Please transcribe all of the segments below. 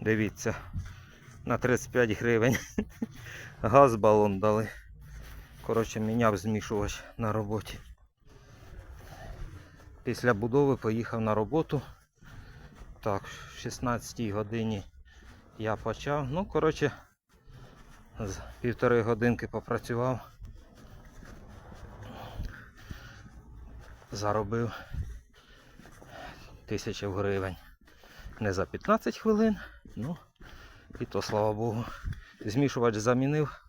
Дивіться, на 35 гривень. Газ балон дали. Коротше, міняв змішувач на роботі. Після будови поїхав на роботу. Так, в 16 годині я почав. Ну, коротше, з півтори годинки попрацював. Заробив тисячу гривень. Не за 15 хвилин, ну і то слава Богу. Змішувач замінив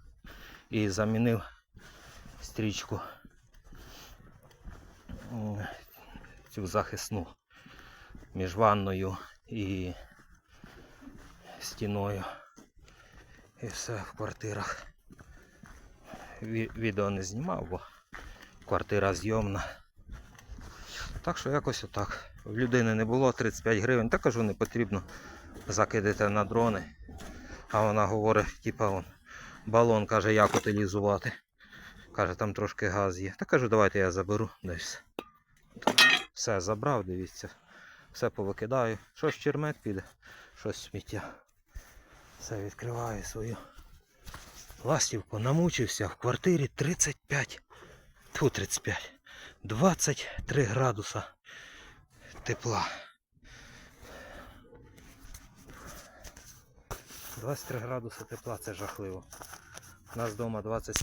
і замінив стрічку цю захисну між ванною і стіною. І все в квартирах. Відео не знімав, бо квартира зйомна. Так що якось отак. В людини не було 35 гривень, та кажу, не потрібно закидати на дрони. А вона говорить, типа он, балон каже, як утилізувати. Каже, там трошки газ є. Та кажу, давайте я заберу. Й все. Забрав, дивіться. Все повикидаю. Щось чермет піде, щось сміття. Все відкриваю свою ластівку. Намучився в квартирі 35. Тьфу, 35. 23 градуса тепла. 23 градуси тепла це жахливо. У нас вдома 20,